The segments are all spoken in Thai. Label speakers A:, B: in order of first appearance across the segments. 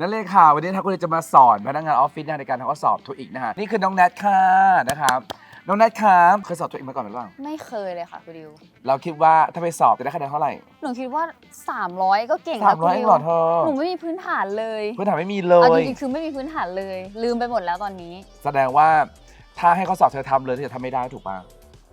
A: นั่นเลยค่ะ วันนี้ทักคุณจะมาสอนพนักงานออฟฟิศนะในการทำข้อสอบทูอีกนะฮะนี่คือน้องแนทค่ะนะครับน้องแนทครับเคยสอบทูอีกมาก่อนหรือเปล่า
B: ไม่เคยเลยค่ะคุณดิว
A: เราคิดว่าถ้าไปสอบจะได้คะแนนเท่าไหร่
B: หนูคิดว่า 300 ก็เก่ง
A: สา
B: แล้
A: ม
B: วคุ
A: ร้
B: ณ
A: อยเอ
B: ดิ
A: ง
B: ว
A: เหรอเธอ
B: หนูไม่มีพื้นฐานเลย
A: พื้นฐานไม่มีเล
B: เอาจ
A: ย
B: ริงๆคือไม่มีพื้นฐานเลย ลืมไปหมดแล้วตอนนี้
A: แสดงว่าถ้าให้ข้อสอบเธอทำเลยเธอจะทำไม่ได้ถูกปะ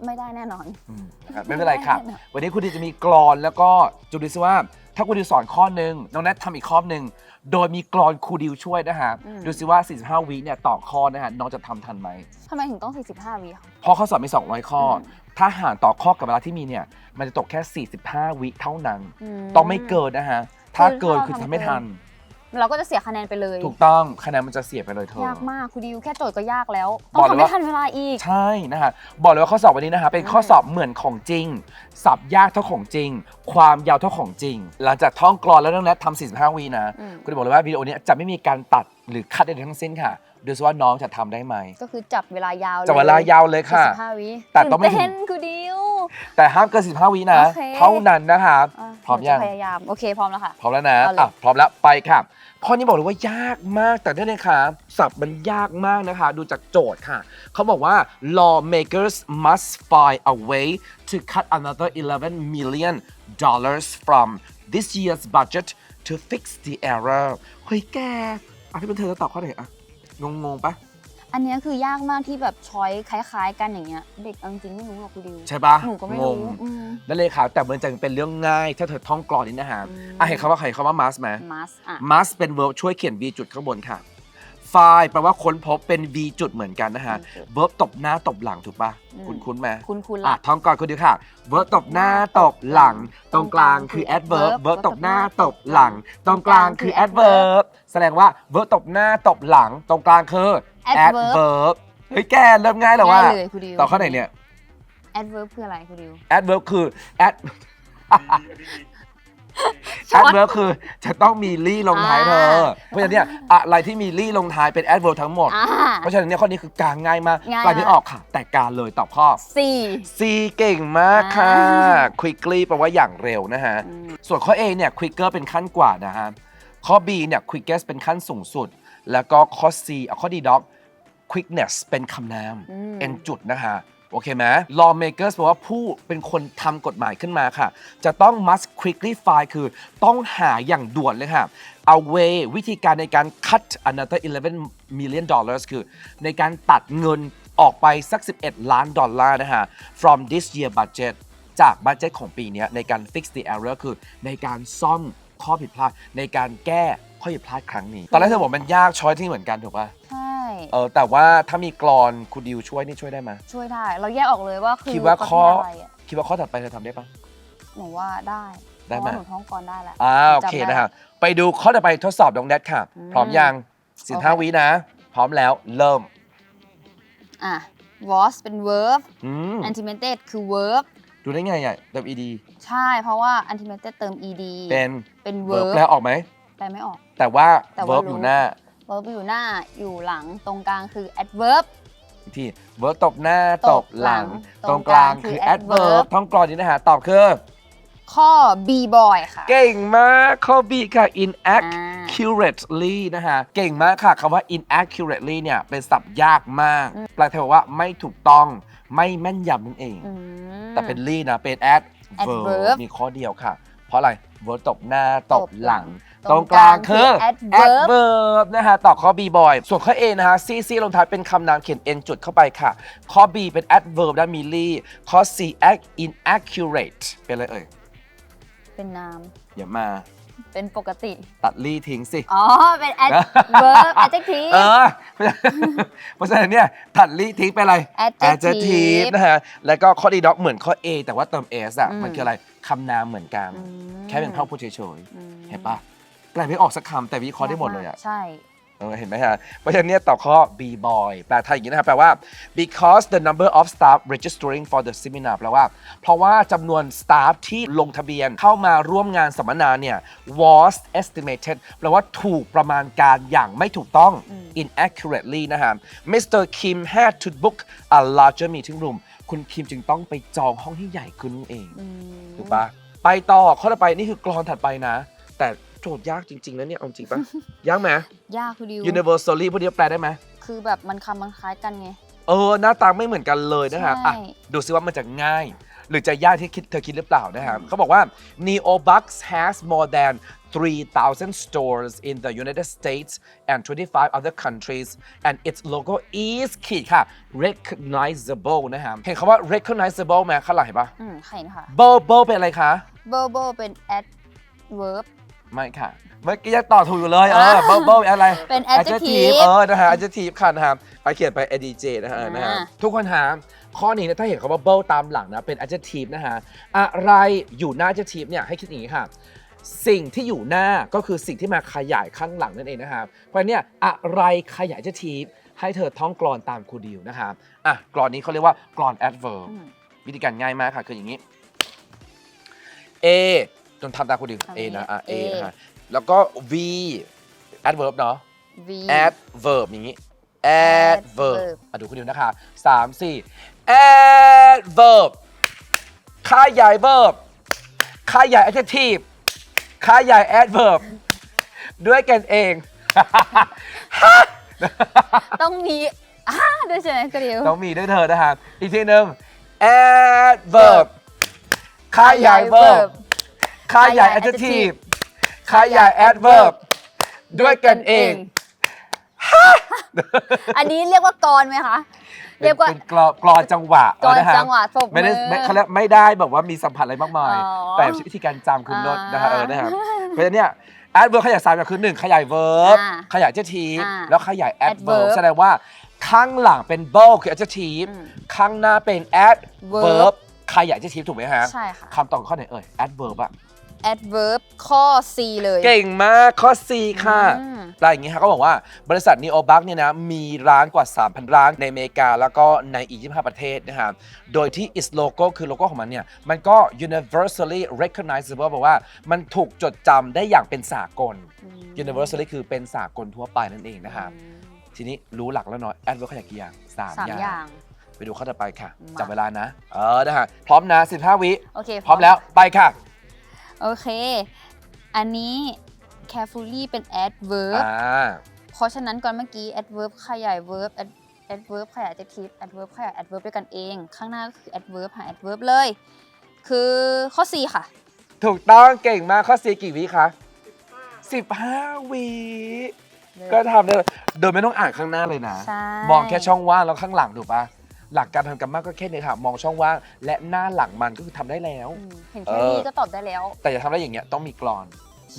B: ไม่ได้แน่นอน
A: อืมนะครับไม่เป็นไรค่ะ
B: ไม่ได้นะ
A: วันนี้คุณดีจะมีกรอนแล้วก็จุดดูซิว่า ถ้าคุณดีสอนข้อหนึ่งน้องแนททำอีกข้อหนึ่งโดยมีกรอนครูดิวช่วยนะฮะ
B: อืม
A: ดูซิว่า 45 วิเนี่ยต่อข้อนะฮะน้องจะทำทันไหม
B: ทำไมถึงต้อง 45วิคะ
A: เพราะข้อสอบมี 200 ข้ออ
B: ม
A: ถ้าหารต่อข้อกับเวลาที่มีเนี่ย มันจะตกแค่ 45 วิเท่านั้น
B: ม
A: ต้องไม่เกินนะฮะ ถ้าเกิน
B: ถ้าเรา
A: คือ
B: ทำ
A: ทำไม่
B: เกิน
A: ทัน
B: เราก็จะเสียคะแนนไปเลย
A: ถูกต้องคะแนนมันจะเสียไปเลยเธอ
B: ยากมากคุณดิวแค่โจทย์ก็ยากแล้ว
A: บ
B: ต้
A: อ
B: อกง
A: เลย
B: ทำให้
A: ว่า
B: ทันเวลาอีก
A: ใช่นะฮะบอกเลยว่าข้อสอบวันนี้นะฮะเป็น
B: อืม
A: ข้อสอบเหมือนของจริง สับยากเท่าของจริง ความยาวเท่าของจริง หลังจากท่องกรอนแล้วน้องแนททำ45วินะ
B: อืม
A: คุณจะบอกเลยว่าวิดีโอนี้จะไม่มีการตัดหรือคัดใดๆทั้งสิ้นค่ะ ดูซิว่าน้องจะทำได้ไหม
B: ก็คือจับเวลายาวเลย
A: จะเวลายาวเลยค่ะ
B: 45วิ
A: แต่ต้องไม่ถึง
B: ตื่นเต้นคุณดิว
A: แต่ห้ามเกิน15วินะ
B: โอเค
A: เท่านั้นนะครับ
B: อะ
A: พร้อม
B: หนู
A: ยัง
B: จะพยายาม โอเค พร้อมแล้วค่ะ
A: พร้อมแล้วนะ
B: เอาเลย
A: อะพร้อมแล้วไปค่ะข้อนี้บอกเลยว่ายากมากแต่ได้เลยค่ะศัพท์มันยากมากนะคะ ดูจากโจทย์ค่ะ เขาบอกว่า lawmakers must find a way to cut another 11 million dollars from this year's budget to fix the error เฮ้ยแกอะที่เป็นเธอจะตอบข้อไหนอะ งงงๆปะ
B: อันเนี้ยคือยากมากที่แบบช้อยคล้าย ๆ กันอย่างเงี้ย เด็กเอาจริงๆไม่รู้หรอกคุณดิว
A: ใช่ปะ
B: หนูก็ไม่
A: ง
B: รู้
A: ง
B: อืม
A: นั่นเลยค่ะแต่มันจะเป็นเรื่องง่าย ถ้าเธอท่องกรอนนี้นะฮะ
B: อืม
A: อะเห็นคำว่าใครคำว่า must ไหม
B: มัสอะ
A: must เป็น verb ช่วยเขียน v จุดข้างบนค่ะ find แปลว่าค้นพบเป็น v จุดเหมือนกันนะฮะ verb ตบหน้าตบหลังถูกปะ
B: อืม
A: คุณคุ้นๆไหม
B: คุณคุณ
A: อะ
B: ละ
A: ท่องก่อนคุณดูค่ะ verb ตบหน้าตบหลัง ตรงกลางคือ adverb verb ตบหน้าตบหลัง ตรงกลางคือ adverb แสดงว่า verb ตบหน้าตบหลัง ตรงกลางคือ
B: adverb
A: adverb เฮ้ยแกเริ่มง่ายแล้วว่า
B: ง่ายเลยคุณดิว
A: ต่อข้อไหนเนี่ย
B: adverb คืออะไรคุณดิว
A: adverb คือ ad
B: ช็อต
A: adverb คือจะต้องมีลี่ลงท้ายเธอ
B: อ่า
A: เพราะฉะนั้นเนี่ยอะไรที่มีลี่ลงท้ายเป็น adverb ทั้งหมด
B: อ่า
A: เพราะฉะนั้นเนี่ยข้อนี้คือกลางง่ายมาก
B: ง่าย
A: กลางที่ออกค่ะ แต่การเลยตอบข้อ
B: สี่
A: C เก่งมากค่ะ
B: อ่า
A: quickly แปลว่าอย่างเร็วนะฮะ
B: อืม
A: ส่วนข้อ A เนี่ย quicker เป็นขั้นกว่านะฮะ ข้อ B เนี่ย quickest เป็นขั้นสูงสุด แล้วก็ข้อ C เอาข้อ D dog quickness เป็นคำนาม
B: อืม
A: n จุดนะฮะ โอเคไหม lawmakers แปลว่าผู้เป็นคนทำกฎหมายขึ้นมาค่ะ จะต้อง must quickly find คือต้องหาอย่างด่วนเลยค่ะ a way วิธีการในการ cut another 11 million dollars คือ ในการตัดเงินออกไปสัก 11 ล้านดอลลาร์นะฮะ from this year budget จากบัตเจตของปีเนี้ยในการ fix the error คือในการซ่อมข้อผิดพลาด ในการแก้ข้อผิดพลาดครั้งนี้ ตอนแรกเธอบอกมันยากช้อยที่เหมือนกันถูกป่ะ
B: ใช่
A: เออแต่ว่าถ้ามีกรอนครูดิวช่วยนี่ช่วยได้ไหม
B: ช่วยได้ เราแยกออกเลยว่าคือ
A: คิดว่าข้อ
B: ประเภทอะไรอะ
A: คิดว่าข้อถัดไปเธอทำได้ปะ
B: หนูว่าได้
A: ได้ไหม
B: เพราะว่าหนูท้องก่อนได้แล้ว
A: อ่าโอเค
B: จำได้
A: นะครับไปดูข้อต่อไปทดสอบน้องแนทค่ะ
B: อืม
A: พร้อมยัง
B: โอเค
A: 15วินะ พร้อมแล้วเริ่ม
B: อะ was เป็น verb
A: อืม
B: antimated คือ verb
A: ดูได้ไงอะเติม ed
B: ใช่เพราะว่า antimated เติม ed
A: เป็น
B: เป็น
A: verb
B: verb
A: แปลออกไหม
B: แปลไม่ออก
A: แต่ว่า
B: แต่ว่า
A: verb
B: รู้
A: อยู่หน้า
B: verb อยู่หน้าอยู่หลังตรงกลางคือ adverb
A: อีกที verb ตบหน้าต
B: ต
A: บบหลัง
B: หลัง
A: ตรงกลาง
B: ตรงกลางคื
A: คือ
B: อ
A: adverb
B: adverb
A: ท่องกรอนนี้นะฮะตอบคือ
B: ข้อ b boy ค่ะ
A: เก่งมากข้อ B ค่ะ
B: อ่า
A: inaccurately นะฮะ เก่งมากค่ะคำว่า inaccurately เนี่ย เป็นศัพท์ยากมาก
B: อืม
A: แปลไทยบอกว่าไม่ถูกต้องไม่แม่นยำนั่นเอง
B: อืม
A: แต่เป็น ly นะเป็น adverb
B: adverb
A: มีข้อเดียวค่ะ เพราะอะไร verb ตบหน้าตบหลัง
B: ต
A: ต
B: ร
A: รงง
B: ก
A: ก
B: ลา
A: ลางงคือ
B: คือ adverb
A: adverb นะฮะต่อข้อ B boy ส่วนข้อ A นะฮะ C C ลงท้ายเป็นคำนามเขียน n จุดเข้าไปค่ะ ข้อ B เป็น adverb และมี ly ข้อ C act inaccurate เป็นอะไรเอ่ย
B: เป็นนาม
A: อย่ามา
B: เป็นปกติ
A: ตัด ly ทิ้งสิ
B: อ๋อ เป็น adverb adjective
A: เออ เพราะฉะนั้นเนี่ยตัดลีทิ้งไปอะไร
B: adjective
A: นะฮะ แล้วก็ข้อดีด็อกเหมือนข้อ A แต่ว่าเติม s อะ
B: อืม
A: มันคืออะไรคำนามเหมือนกัน
B: อืม
A: แค่เป็นพหูดเฉย
B: อืม
A: ๆเห็นปะ แปลไม่ออกสักคำแต่วิเคราะห์ได้หมดเลยอะ
B: ใช่
A: เออเห็นไหมฮะ เพราะฉะนั้นเนี่ยต่อข้อ B boy แปลไทยอย่างนี้นะครับแปลว่า because the number of staff registering for the seminar แปลว่า เพราะว่าจำนวน staff ที่ลงทะเบียนเข้ามาร่วมงานสัมมนาเนี่ย was estimated แปลว่าถูกประมาณการอย่างไม่ถูกต้อง inaccurately นะฮะ Mr. Kim had to book a larger meeting room คุณคิมจึงต้องไปจองห้องที่ใหญ่ขึ้นนั่นเอง
B: อืม
A: ถูกปะไปต่อข้อต่อไปนี่คือกรอนถัดไปนะ แต่ โจทย์ยากจริงๆนะเนี่ยเอาจริงปะ ยากไหม
B: ยากคือดิว
A: universally พวกนี้แปลได้ไหม
B: คือแบบมันคำมันคล้ายกันไง
A: เออ หน้าตาไม่เหมือนกันเลยนะครับ
B: ใช่
A: อะดูซิว่ามันจะง่าย หรือจะยากที่คิดเธอคิดหรือเปล่านะครับเขาบอกว่า Neobucks has more than 3,000 stores in the United States and 25 other countries and its logo is ขีดค่ะ recognizable นะครับเห็นคำว่า recognizable ไหมข้างหลังเห็นปะ
B: อืมเห็นค่ะ
A: ble ble เป็นอะไรคะ
B: เบอร์เบอร์เป็น adverb
A: ไม่ค่ะ เมื่อกี้ยังต่อถูกอยู่เลย เออ ble ble เป็นอะไร
B: เป็น adjective
A: เออ นะฮะ adjective ค่ะนะครับไปเขียนไป adj นะฮะ
B: อ่าน
A: นะฮะทุกคนหาข้อนี้นะถ้าเห็นคำว่า ble ตามหลังนะ เป็น adjective นะฮะ อะไรอยู่หน้า adjective เนี่ย ให้คิดอย่างนี้ค่ะ สิ่งที่อยู่หน้าก็คือสิ่งที่มาขยายข้างหลังนั่นเองนะครับเพราะฉะนั้นเนี่ยอะไรขยาย adjective ให้เธอท่องกรอนตามครูดิวนะครับอะกรอนนี้เขาเรียกว่ากรอน adverb
B: อืม
A: วิธีการง่ายมากค่ะ คืออย่างนี้ A จนทำตามครูดิว
B: ทำ
A: A นะอะ A
B: A
A: นะฮะแล้วก็ V adverb เนาะ
B: v
A: adverb อย่างนี้ adverb
B: adverb
A: อะดูคุณดิวนะคะสามสี่ adverb ค่าใหญ่ verb ค่าใหญ่ adjective ค่าใหญ่ adverb ด้วยกันเอง
B: ต้องมีอ่าด้วยใช่ไหมกระเดียว
A: ต้องมีด้วยเธอนะครับอีกทีหนึ่ง adverb ค่าใหญ่ verb ค่าใหญ่ adjective ค่าใหญ่ adverb ด้วยกันเอง
B: อันนี้เรียกว่ากรไหมคะ เรียกว่า
A: เป็นกรอกรอนจังหวะ
B: กรอน
A: นะฮะ
B: จังหวะปรบมือ
A: ไม่ได้ไม่เขาเรียกไม่ได้แบบว่ามีสัมผัสอะไรมากมาย
B: อ๋อ
A: แต่วิธีการจำคุณนดนะฮะ
B: อ่า
A: เออนะครับเพราะฉะนั้นเนี่ย adverb ขยายสามอย่างคือหนึ่งขยาย verb
B: อ่า
A: ขยาย adjective
B: อ่า
A: แล้วขยาย adverb
B: adverb
A: แสดงว่าข้างหลังเป็น verb คือ adjective
B: อืม
A: ข้างหน้าเป็น adverb
B: verb
A: ขยาย adjective ถูกไหมฮะ
B: ใช่ค่ะ
A: คำตอบข้อไหนเอ่ย adverb อะ
B: adverb ข้อ C เลย
A: เก่งมากข้อ C ค่ะ
B: อืม
A: รายอย่างนี้ฮะเขาบอกว่าบริษัท Neo Buck เนี่ยนะมีร้านกว่า 3,000 ร้านในอเมริกา แล้วก็ในอีก 25 ประเทศนะครับโดยที่ its logo คือโลโก้ของมันเนี่ย มันก็ universally recognizable แปลว่ามันถูกจดจำได้อย่างเป็นสากล universally คือเป็นสากลทั่วไปนั่นเองนะครับ
B: อืม
A: ทีนี้รู้หลักแล้วเนาะ adverb ขยายกี่อย่างสาม
B: สาม
A: อย่าง
B: อย่าง
A: ไปดูข้อต่อไปค่ะ
B: มา
A: จับเวลานะ เออนะฮะพร้อมนะ 15 วิ
B: โอเค
A: พร้อมแล้วไปค่ะ
B: โอเค อันนี้ carefully เป็น adverb
A: อ่า
B: เพราะฉะนั้นก่อนเมื่อกี้ adverb ขยาย verb ad- adverb ขยาย adjective adverb ขยาย adverb ด้วยกันเอง ข้างหน้าก็คือ adverb หา adverb เลย คือข้อ C ค่ะ
A: ถูกต้องเก่งมากข้อ C กี่วิคะ15 วิ ก็ทำได้เลยโดยไม่ต้องอ่านข้างหน้าเลยนะ
B: ใช่
A: มองแค่ช่องว่างแล้วข้างหลังถูกปะ หลักการทำกันมากก็แค่นี้ค่ะ มองช่องว่างและหน้าหลังมันก็คือทำได้แล้ว
B: อืมเห็นแค่
A: เออ
B: นี้ก็ตอบได้แล้ว
A: แต่จะทำได้อย่างเงี้ยต้องมีกรอน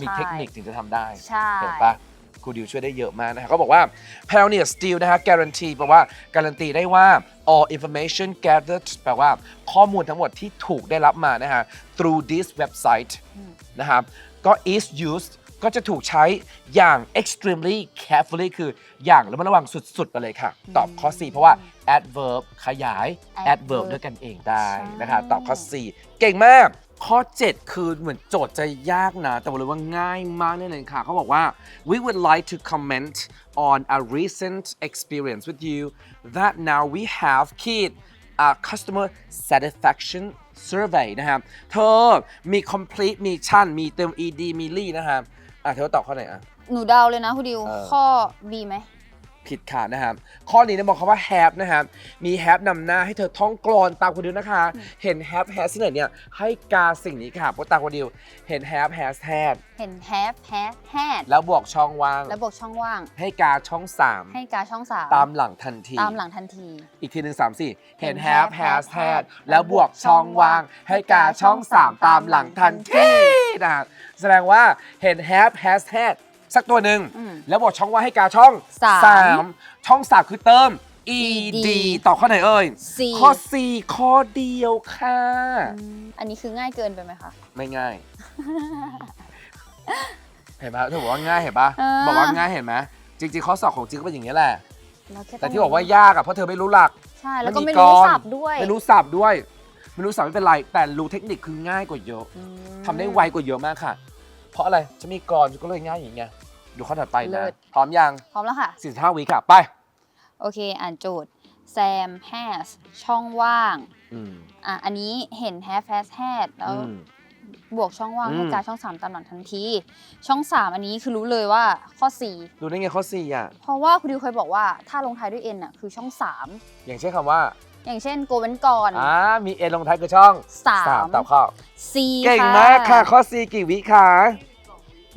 A: มี
B: ใช่
A: เทคนิคถึงจะทำได้
B: ใช่
A: เห็นปะครูดิวช่วยได้เยอะมากนะฮะเขาบอกว่า Pioneer Steel นะฮะ guarantee แปลว่าการันตีได้ว่า all information gathered แปลว่าข้อมูลทั้งหมดที่ถูกได้รับมานะฮะ through this website นะครับก็ is used ก็จะถูกใช้อย่าง extremely carefully คืออย่างระมัดระวังสุดๆไปเลยค่ะ ตอบข้อ4เพราะว่า adverb ขยาย
B: adverb
A: adverb ด้วยกันเองได้
B: ใช่
A: นะคะตอบข้อ4เก่งมาก ข้อ 7 คือเหมือนโจทย์จะยากนะ แต่บอกเลยว่าง่ายมากนี่เลยค่ะ เขาบอกว่า we would like to comment on a recent experience with you that now we have kid a customer satisfaction survey นะครับ เธอมี complete มีชั่นมีเติม ed มีลี่นะครับ อะเธอตอบข้อไหนอะ
B: หนูเดาเลยนะคุณดิว
A: เออ
B: ข้อ B ไหม
A: ผิดค่ะนะครับ ข้อนี้เนี่ยบอกคำว่า have นะครับ มี have นำหน้าให้เธอท่องกลอนตามคนดิวนะคะ เห็น have has ที่ไหนเนี่ย ให้กาสิ่งนี้ค่ะเพราะตามคนดิว เห็น have has had
B: เห็น have has had
A: แล้วบวกช่องว่าง
B: แล้วบวกช่องว่าง
A: ให้กาช่อง
B: ให้กาช่องสาม
A: 3 ตามหลังทันที
B: ตามหลังทันที
A: อีกทีหนึ่งสามสี่เห็น
B: เห็น
A: have
B: have
A: has
B: has
A: had
B: had
A: แล้วบวกช่องว่าง ให้กาช่อง 3 ตามหลังทันที นะครับแสดงว่าเห็น have has had สักตัวหนึ่ง
B: อืม
A: แล้วบวกช่องว่างให้กาช่อง
B: สาม
A: สามช่องสามคือเติม ed
B: ed
A: ต่อข้อไหนเอ่ย
B: C
A: ข้อ C ข้อเดียวค่ะ
B: อืมอันนี้คือง่ายเกินไปไหมคะ
A: ไม่ง่าย เห็นปะเธอบอกว่าง่ายเห็นปะ
B: อ่า
A: บอกว่าง่ายเห็นไหมจริงๆข้อสอบของจริงก็เป็นอย่างนี้ยแหละ
B: เราค่
A: แต่ที่บอกว่ายากอะเพราะเธอไม่รู้หลัก
B: ใช่ แล้วก็
A: มันมี
B: ไม่รู้
A: กร
B: สับด้วย
A: ไม่รู้สับด้วย ไม่รู้สับไม่เป็นไร แต่รู้เทคนิคคือง่ายกว่าเยอะ
B: อืม
A: ทำได้ไวกว่าเยอะมากค่ะ เพราะอะไรจะมีกรก็เลยง่ายอย่างเงี้ยดูข้อถัดไป
B: เลิ
A: นะ
B: ศ
A: พร้อมยัง
B: พร้อมแล้วค่ะ
A: 45วิค่ะไป
B: โอเค อ่านโจทย์ Sam has ช่องว่าง
A: อืม
B: อะ อันนี้เห็น have has had แล้ว
A: อืม
B: บวกช่องว่าง
A: อืม
B: ให้การช่อง 3 ตามหลังทันที ช่อง 3 อันนี้คือรู้เลยว่าข้อ
A: ดูได้ไงข้อสี่อะ
B: 4 เพราะว่าคุณดิวเคยบอกว่าถ้าลงท้ายด้วย n อะคือช่อง
A: อย่างเช่นคำว่า
B: 3 อย่างเช่นโกเวนก่อน
A: อ่ามีเอ็นลงท้ายคือช่อง
B: สาม
A: ตอบข้อ
B: C
A: เก่งมากค่ะ ข้อสี่กี่วิคะ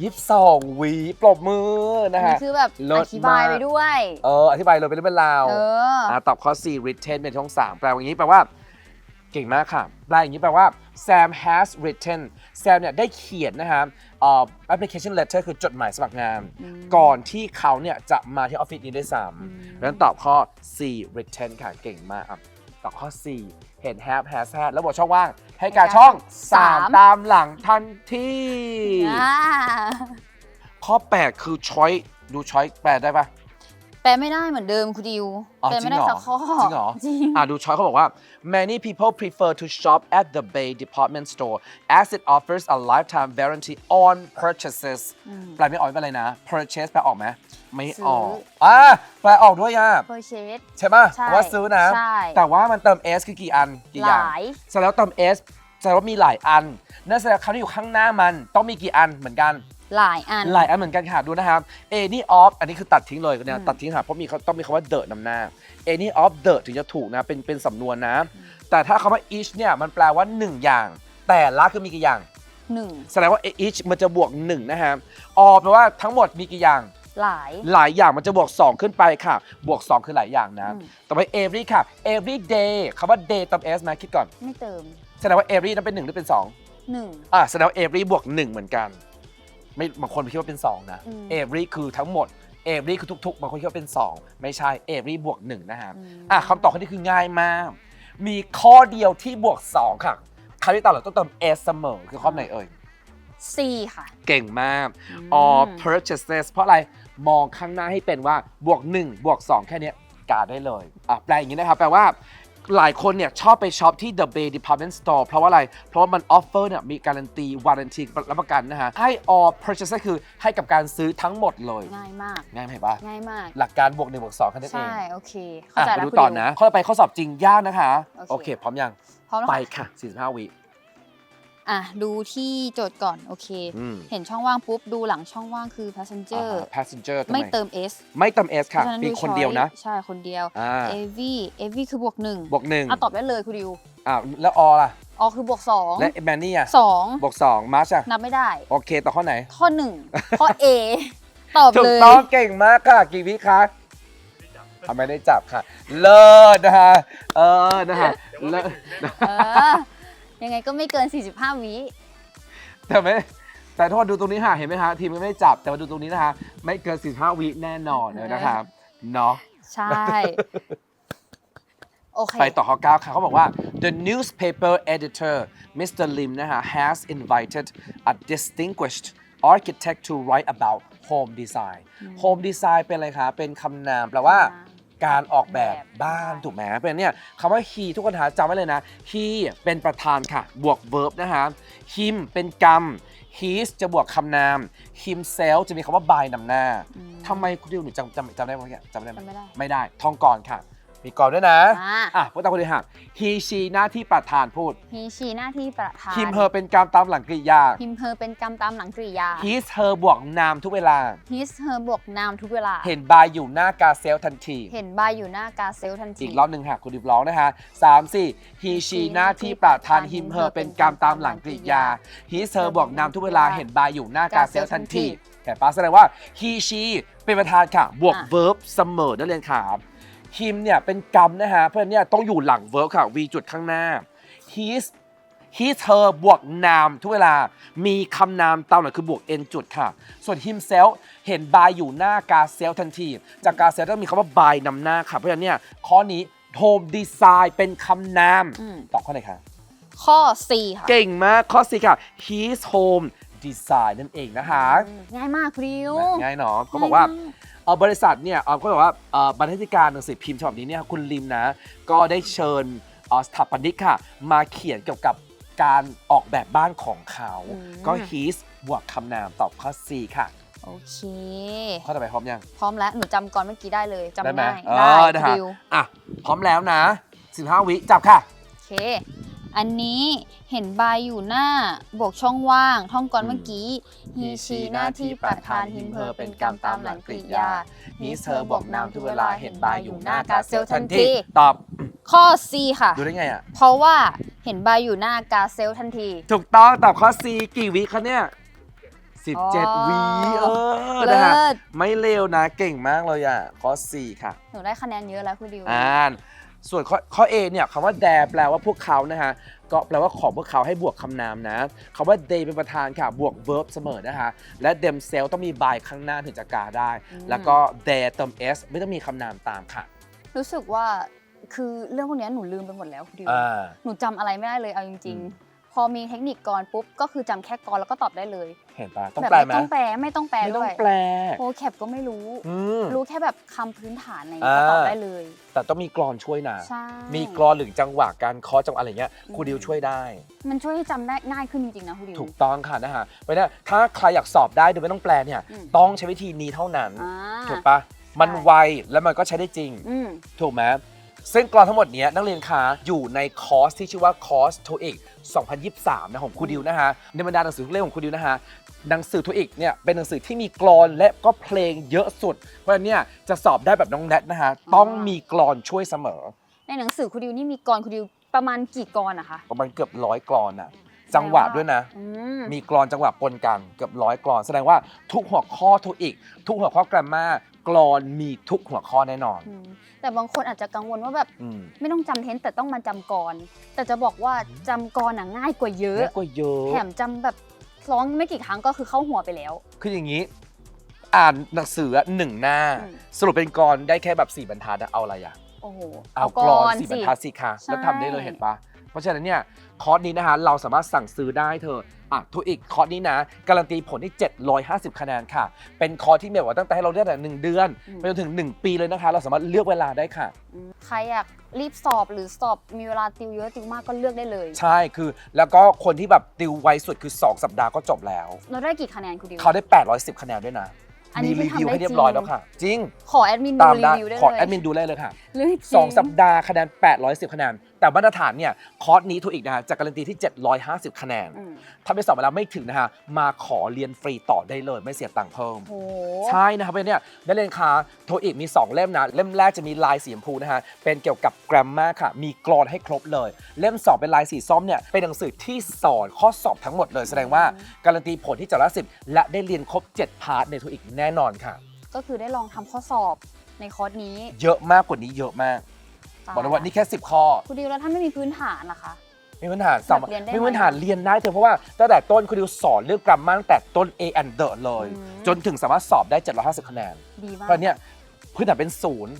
A: ยี่สิบสองวิปรบมือ
B: อั
A: นะ
B: นนี้
A: ฮะ
B: คือแบบ
A: เลิศ
B: อธิบาย
A: มาก
B: ไปด้วย
A: เออ อธิบายเลยเป็นเรื่องเป็นราว
B: เออ
A: อ่าตอบข้อ4 written เป็นช่อง 3 แปลว่าอย่างนี้แปลว่า เก่งมากค่ะ แปลอย่างนี้แปลว่า Sam has written Sam เนี่ยได้เขียนนะครับเอ่อ application letter คือจดหมายสมัครงาน
B: อืม
A: ก่อนที่เขาเนี่ยจะมาที่ออฟฟิศนี้ด้วยซ้
B: อืมำ
A: ดังนั้นตอบข้อ C written ค่ะ เก่งมากครับ ตอบข้อ C เห็น have has had แล้วบอกช่องว่างให้การช่อง 3 ตามหลังทันที
B: อ่า
A: ข้อ 8 คือ choice ดู choice แปลได้ปะ
B: แปลไม่ได้เหมือนเดิมคุณดิว
A: อ๋อ
B: แปลไม่ได้
A: จริงเหรอ
B: สักข้อ
A: จริงเหรอ
B: จริง
A: อะดูช้อยเขาบอกว่า many people prefer to shop at the Bay department store as it offers a lifetime warranty on purchases แปลไม่ออกไม่เป็นไรนะ purchase แปลออกไหม ไม่ออก
B: ซื้อ
A: อะแปลออกด้วยอะ
B: purchase
A: ใช่ป่ะ
B: ใช่
A: ว่าซื้อนะ
B: ใช่
A: แต่ว่ามันเติม s คือกี่อัน กี่อย่าง
B: หลาย
A: แสดงแล้วเติม s แสดงว่ามีหลายอันนั่นแสดงว่าคำที่อยู่ข้างหน้ามันต้องมีกี่อันเหมือนกัน
B: หลายอัน
A: หลายอันเหมือนกันค่ะดูนะครับ any of อันนี้คือตัดทิ้งเลยเนี่ย
B: อืม
A: ตัดทิ้งค่ะเพราะมีเขาต้องมีคำว่า the นำหน้า any of the ถึงจะถูกนะเป็นเป็นสำนวนนะ แต่ถ้าคำว่า each เนี่ยมันแปลว่า1อย่าง แต่ละคือมีกี่อย่าง
B: หนึ่ง
A: แสดงว่า each มันจะบวก1นะครับ of แปลว่าทั้งหมดมีกี่อย่าง
B: หลาย
A: หลายอย่างมันจะบวก 2 ขึ้นไปค่ะ บวก 2 คือหลายอย่างนะ
B: อืม
A: ต่อไป every ค่ะ every day คำว่า day เติม s มาคิดก่อน
B: ไม่เติม
A: แสดงว่า every นั้นเป็น 1 หรือเป็น 2
B: หนึ่ง
A: อะแสดงว่า every บวก 1 เหมือนกัน ไม่บางคนคิดว่าเป็น 2 นะ
B: อืม
A: every คือทั้งหมด every คือทุกๆ บางคนคิดว่าเป็น 2 ไม่ใช่ every บวก 1 นะครับ
B: อืม
A: อะคำตอบข้อนี้คือง่ายมาก มีข้อเดียวที่บวก 2 ค่ะคำที่ตอบเราต้องเติม s เสมอ คือข้อไหนเอ่ย
B: C ค่ะ
A: เก่งมาก
B: อืม
A: or purchases เพราะอะไร มองข้างหน้าให้เป็นว่าบวก1บวก2 แค่เนี้ยกาได้เลยอะแปลอย่างนี้นะครับแปลว่าหลายคนเนี่ยชอบไปช็อปที่ The Bay Department Store เพราะว่าอะไร เพราะว่ามันออฟเฟอร์เนี่ยมีการันตีวารันตีรับประกันนะฮะให้ all purchases คือให้กับการซื้อทั้งหมดเลย
B: ง่ายมาก
A: ง่ายไหมเห็นปะ
B: ง่ายมาก
A: หลักการบวก1บวก2แค่นั้นเอง
B: ใช่ โอเค เข้า
A: อะ
B: ใจ
A: มา
B: แล้ว
A: ดู
B: คุณ
A: ต่อ
B: ดิว
A: นะ ข้อต่อไปข้อสอบจริงยากนะคะ
B: โอเค
A: โอเค พร้อมยัง
B: พร้อมแล้ว
A: ไป
B: ค่ะ
A: ค่ะ45 วิ
B: อะดูที่โจทย์ก่อนโอเค
A: อืม
B: เห็นช่องว่างปุ๊บ ดูหลังช่องว่างคือ passenger
A: อ่า passenger ทำ
B: ไม่
A: ไม
B: เติม S
A: ไม่เติม s ค่ะ
B: พราฉนั้น
A: มี
B: ดู
A: คนเดียวนะ
B: ช้อใช่คนเดียว
A: อ่า
B: AV AV คือบวกหนึ่ง
A: บวกหนึ่ง
B: อะตอบได้เลยคุณดิว
A: อ้าวแล้วอล่ะ
B: อ๋อคือบวกสอง
A: และแมนนี่อะ
B: สอง
A: บวกสองมาร์ชอะ
B: นับไม่ได้
A: โอเค ต่อข้อไหน
B: ข้อหนึ่งข้อ A ตอบ
A: ถู
B: เล
A: ก
B: ย
A: ต้องเก่งมากค่ะกี่วิคะอะไม่ได้จับค่ะ เลิศนะฮะเออนะฮะเลิศ
B: เออ ยังไงก็ไม่เกิน 45 วิ
A: แต่ไม่แต่ถ้ามาดูตรงนี้ค่ะเห็นไหมฮะทีมไม่ได้จับแต่มาดูตรงนี้นะคะ ไม่เกิน15วิแน่นอนเลยนะครับเนาะ
B: ใช่ โอเค
A: ไปต่อข้อ9ค่ะเขาบอกว่า the newspaper editor Mr. Lim นะฮะ has invited a distinguished architect to write about home design home design เป็นอะไรคะ เป็นคำนามแปลว่า การออกแบบบ้านถูกไหมเป็นเนี่ยคำว่า he ทุกคนหาจำไว้เลยนะ he เป็นประธานค่ะ บวก verb นะฮะ him เป็นกรรม his จะบวกคำนาม himself จะมีคำว่า by นำหน้า
B: อืม
A: ทำไมคุณดิวหนูจำจำจำได้ไหมเนี่ยจำได้ไหม
B: จำไม่ได้
A: ไม่ได้ ท่องก่อนค่ะ มีก่อนด้วยนะ
B: อ่า
A: อะพูดตามคนอื่นค่ะ he she หน้าที่ประธานพูด
B: ฮีชีหน้าที่ประธาน
A: him her เป็นกรรมตามหลังกริยา
B: ฮิมเฮอเป็นกรรมตามหลังกริยา
A: his her บวกนามทุกเวลา
B: his her บวกนามทุกเวลา
A: เห็นบายอยู่หน้ากาเซลทันที
B: เห็นบายอยู่หน้ากาเซลทันที
A: อีกรอบหนึ่งค่ะคุณดิบร้องนะคะสามสี่ he she หน้าที่ประธาน him her เป็นกรรมตามหลังกริยา his her บวกนามทุกเวลาเห็นบายอยู่หน้ากาเซลทันที แต่ป้าแสดงว่า he she เป็นประธานค่ะ บวก verb เสมอนั่นเองค่ะ him เนี่ยเป็นกรรมนะฮะ เพราะฉะนั้นเนี่ยต้องอยู่หลัง verb ค่ะ v จุดข้างหน้า his his her บวกนามทุกเวลา มีคำนามตามหลังคือบวก n จุดค่ะ ส่วน himself เห็น by อยู่หน้ากาเซลทันที จากกาเซลต้องมีคำว่า by นำหน้าค่ะ เพราะฉะนั้นเนี่ยข้อนี้ home design เป็นคำนาม
B: อืม
A: ตอบข้อไหนคะ
B: ข้อ C ค่ะ
A: เก่งมากข้อสี่ค่ะ his home design นั่นเองนะคะ
B: อืมง่ายมากคุณดิว
A: ง่ายเนาะเขาบอกว่า
B: ง่ายมาก
A: เอ่อบริษัทเนี่ยเอ่อก็บอกว่าเอ่อบรรณาธิการหนังสือพิมพ์ฉบับนี้เนี่ยคุณลิมนะ ก็ได้เชิญเอ่อสถาปนิกค่ะ มาเขียนเกี่ยวกับการออกแบบบ้านของเขา
B: อืม
A: ก็ his บวกคำนามตอบข้อ C ค่ะ
B: โอเค
A: ข้อต่อไปพร้อมยัง
B: พร้อมแล้ว หนูจำก่อนเมื่อกี้ได้เลยจำ
A: ได้ไหม
B: ได้
A: เอ
B: ได้
A: อ
B: คุ
A: นะ
B: ณ
A: คะ
B: ดิว
A: อะ พร้อมแล้วนะ 15 วิจับค่ะ
B: โอเค อันนี้เห็นบายอยู่หน้าบวกช่องว่าง ท่องก่อนเมื่อกี้ฮีชีหน้าที่ประธานหิมเพอเป็นกรรมตามหลังกริยา
A: มิสเธอบอกนามทุกเวลาเห็นบายอยู่หน้ากาเซลทัน
B: ทันที
A: ทีตอบ
B: ข้อ C ค่ะ
A: ดูได้ไงอะ
B: เพราะว่าเห็นบายอยู่หน้ากาเซลทันที
A: ถูกต้องตอบข้อ C กี่วิคะเนี่ย
B: อ๋อ
A: 17วิเออ
B: เลิ
A: นะฮะ
B: ศ
A: ไม่เร็วนะเก่งมากเลยอะข้อ C ค่ะ
B: หนูได้คะแนนเยอะแล้วคุณดิว
A: อ่าน ส่วนข้อข้อ A เนี่ยคำว่า their แปลว่าพวกเขานะฮะก็แปลว่าของพวกเขาให้บวกคำนามนะคำว่า they เป็นประธานค่ะบวก verb เสมอนะคะและ themselves ต้องมี by ข้างหน้าถึงจะกาได้ แล้วก็ their เติม s ไม่ต้องมีคำนามตามค่ะ
B: รู้สึกว่าคือเรื่องพวกเนี้ยหนูลืมไปหมดแล้วคุณดิว
A: อ่า
B: หนูจำอะไรไม่ได้เลยเอาจริง
A: อืม
B: ๆพ อมีเทคนิคกรปุ๊บก็คือจำแค่กรแล้วก็ตอบได้เลย
A: เห็นปะต้อง
B: แบบ
A: แปล
B: ไม่
A: ไหม
B: ต้องแปลไม่ต้องแปล
A: ไม่ต้
B: ด้
A: อ
B: ว
A: ง
B: ย
A: แปล
B: โอแคปก็ไม่รู้
A: อืม
B: รู้แค่แบบคำพื้นฐานอะไรอย่างเงี้ยก็ตอบ
A: อ่า
B: ได้เลย
A: แต่ต้องมีกรอนช่วยนะ
B: ใช่
A: มีกรอนหรือจังหวะการเคาะจังหวะอะไรเงี้ย
B: อืม
A: ครูดิวช่วยได้
B: มันช่วยให้จำได้ง่ายขึ้นจริงๆนะคุณดิว
A: ถูกต้องค่ะนะฮะเพราะฉะนั้นถ้าใครอยากสอบได้โดยไม่ต้องแปลเนี่ย
B: อืม
A: ต้องใช้วิธีนี้เท่านั้น
B: อ่า
A: ถูกปะมันไวแล้วมันก็ใช้ได้จริง
B: อืม
A: ถูกไหมซึ่งกรอนทั้งหมดเนี้ยนักเรียนคะอยู่ในคอร์สที่ชื่อว่าคอร์สโทอีก 2023 นะของครูดิวนะฮะในบรรดาหนังสือทุกเล่มของครูดิวนะฮะหนังสือโทอีกเนี่ยเป็นหนังสือที่มีกรอนและก็เพลงเยอะสุด เพราะฉะนั้นเนี่ยจะสอบได้แบบน้องแนทนะฮะต้องมีกรอนช่วยเสมอ
B: ในหนังสือคุณดิวนี่มีกรคุณดิวประมาณกี่กรนะคะ
A: ประมาณเกือบร้อยกรอนอะจังหวะด้วยนะ
B: อืม
A: มีกรอนจังหวะปนกันเกือบร้อยกรอน แสดงว่าทุกหัวข้อโทอีก ทุกหัวข้อกราฟมา กรอนมีทุกหัวข้อแน่นอน
B: อืมแต่บางคนอาจจะกังวลว่าแบบ
A: อืม
B: ไม่ต้องจำเทนส์แต่ต้องมาจำกร แต่จะบอกว่าจำกรน่ะง่ายกว่าเยอะ
A: และก็เยอะ
B: แถมจำแบบร้องไม่กี่ครั้งก็คือเข้าหัวไปแล้ว
A: คืออย่างนี้ อ่านหนังสืออะหนึ่งหน้า
B: อืม
A: สรุปเป็นกรอนได้แค่แบบสี่บรรทัดอะเอาอะไรอะ
B: โอ้โห
A: เอากรอนสี่บรรทัดสิคะ
B: ใช่
A: แล้วทำได้เลยเห็นปะเพ ราะฉะนั้นเนี่ยคอร์สนี้นะคะเราสามารถสั่งซื้อได้เธออะทุกอีกคอร์สนี้นะ การันตีผลที่ 750 คะแนนค่ะ เป็นคอร์สที่แบบว่าตั้งแต่ให้เราเลือกแต่หนึ่งเดือนไปจนถึง 1 ปีเลยนะคะ เราสามารถเลือกเวลาได้ค่ะ
B: อืมใครอยากรีบสอบหรือสอบมีเวลาติวเยอะติวมากก็เลือกได้เลย
A: ใช่คือ แล้วก็คนที่แบบติวไวสุดคือ 2 สัปดาห์ก็จบแล้ว
B: เราได้กี่คะแนนคุณดิว
A: เขาได้ 810 คะแนนด้วยนะ
B: อันนี้
A: มีรีวิว
B: คือทำได้
A: ให้เรียบร้อย
B: จริง
A: แล้วค่ะ จริง
B: ขอแอดมินดู
A: ตาม
B: รี
A: ได้
B: วิวได้เลย
A: ขอแอดมินดูได้เลยค่ะ
B: เรื่องจริ
A: 2สัปดาห์คะแนน810 คะแนนแต่มาตรฐานเนี่ยคอร์สนี้ถูกอีกนะฮะจะการันตีที่ 750 คะแนน
B: อืม
A: ถ้าไปสอบมาแล้วไม่ถึงนะฮะมาขอเรียนฟรีต่อได้เลยไม่เสียตังค์เพิ่ม
B: โห
A: ใช่นะครับเพราะฉะนั้นเนี่ยนักเรียนคะโทอีกมี 2 เล่มนะ เล่มแรกจะมีลายสีชมพูนะฮะ เป็นเกี่ยวกับแกรมมาค่ะ มีกรอนให้ครบเลย เล่ม 2 เป็นลายสีส้มเนี่ย เป็นหนังสือที่สอนข้อสอบทั้งหมดเลย แสดงว่าการันตีผลที่จะละสิบและได้เรียนครบ 7 พาร์ทในโทอีกแน่นอนค่ะ
B: ก็คือได้ลองทำข้อสอบในคอร์สนี้
A: เยอะมากกว่านี้เยอะมาก บอกเลยว่านี่แค่ 10 ข้อ
B: คุณดิวแล้วถ้าไม่มีพื้นฐานนะคะ
A: มีพื้นฐานสามารถ
B: แบบเรียนได้ไหม
A: มีพื้นฐานเรียนได้เถอะเพราะว่าตั้งแต่ต้นคุณดิวสอนเรื่องกราฟมาตั้งแต่ต้น A and the เลย
B: อืม
A: จนถึงสามารถสอบได้ 750 คะแนน
B: ดีมาก
A: เพราะเนี่ยพื้นฐานเป็นศูนย์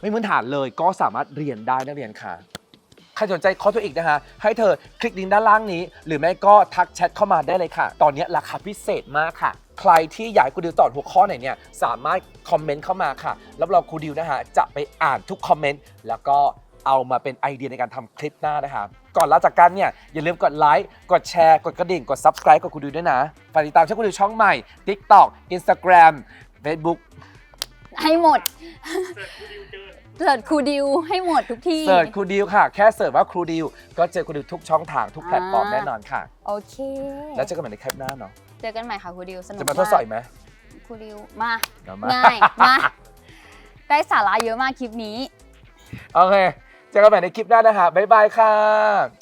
A: ไม่พื้นฐานเลยก็สามารถเรียนได้นักเรียนค่ะใค รสนใจคอร์สตัวอีกนะคะ ให้เธอคลิกลิงก์ด้านล่างนี้ หรือไม่ก็ทักแชทเข้ามาได้เลยค่ะ ตอนนี้ราคาพิเศษมากค่ะ ใครที่อยากให้ครูดิวตอบหัวข้อไหนเนี่ยสามารถคอมเมนต์เข้ามาค่ะแล้วเราครูดิวนะฮะจะไปอ่านทุกคอมเมนต์แล้วก็เอามาเป็นไอเดียในการทำคลิปหน้านะคะก่อนลาจากกันเนี่ยอย่าลืมกดไลค์กดแชร์ กดกระดิ่ง กด subscribe กดครูดิวด้วยนะฝากติดตามช่องครูดิวช่องใหม่ TikTok Instagram Facebook
B: ให้หมด เสิร์ชครูดิวให้หมดทุกที่
A: เสิร์ชครูดิวค่ะ แค่เสิร์ชว่าครูดิวก็เจอครูดิวทุกช่องทางทุกแพลตฟอร์ม
B: อ่า
A: แน่นอนค่ะ
B: โอเค
A: แล้วเจอกันใหม่ในคลิปหน้าเนาะ
B: เจอกันใหม่ค่ะครูดิวสนุก
A: จะมาทดสอบอีกไหม
B: ครูดิวมา
A: เดี๋ยวมา
B: ง่ายมา ได้สาระเยอะมากคลิปนี้
A: โอเคเจอกันใหม่ในคลิปหน้านะคะบ๊ายบายค่ะ